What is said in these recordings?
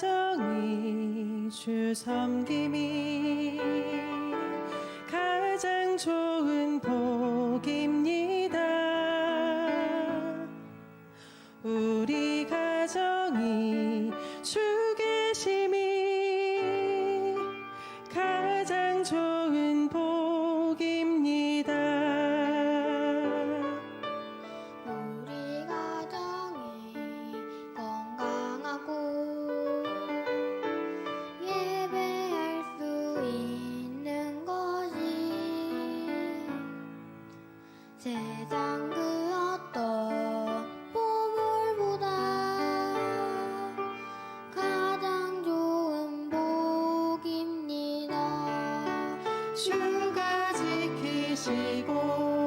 가정이 주 섬김이 세상 그 어떤 보물보다 가장 좋은 복입니다. 주가 지키시고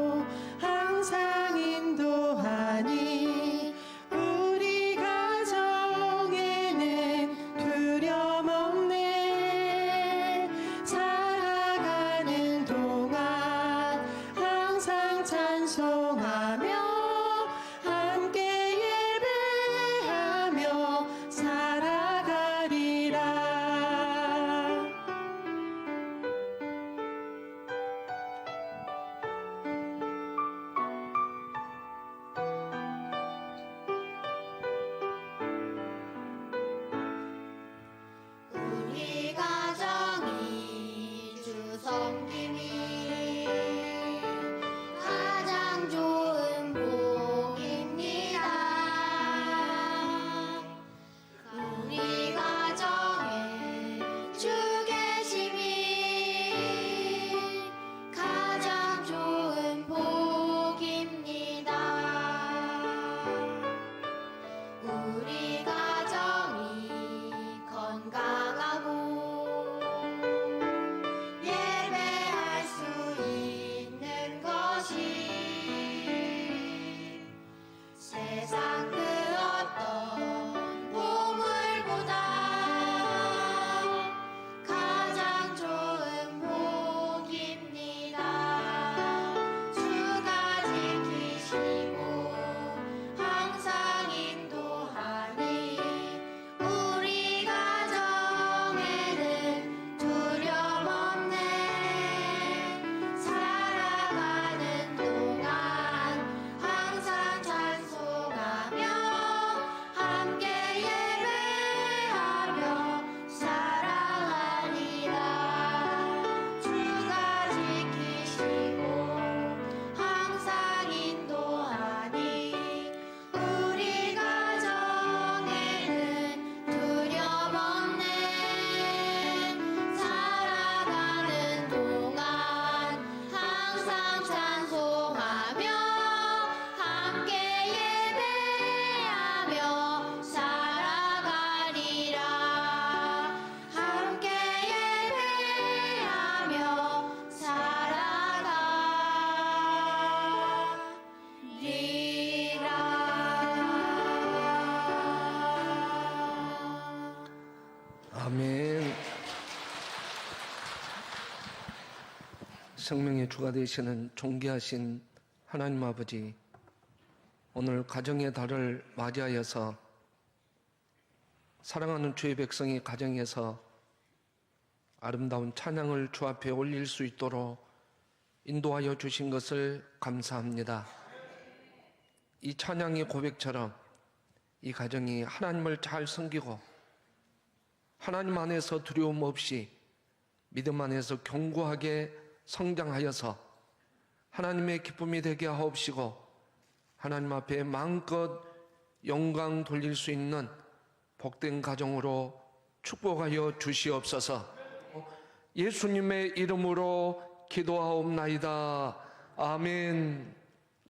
아멘. 생명의 주가 되시는 존귀하신 하나님 아버지, 오늘 가정의 달을 맞이하여서 사랑하는 주의 백성이 가정에서 아름다운 찬양을 주 앞에 올릴 수 있도록 인도하여 주신 것을 감사합니다. 이 찬양의 고백처럼 이 가정이 하나님을 잘 섬기고 하나님 안에서 두려움 없이 믿음 안에서 견고하게 성장하여서 하나님의 기쁨이 되게 하옵시고 하나님 앞에 마음껏 영광 돌릴 수 있는 복된 가정으로 축복하여 주시옵소서. 예수님의 이름으로 기도하옵나이다. 아멘.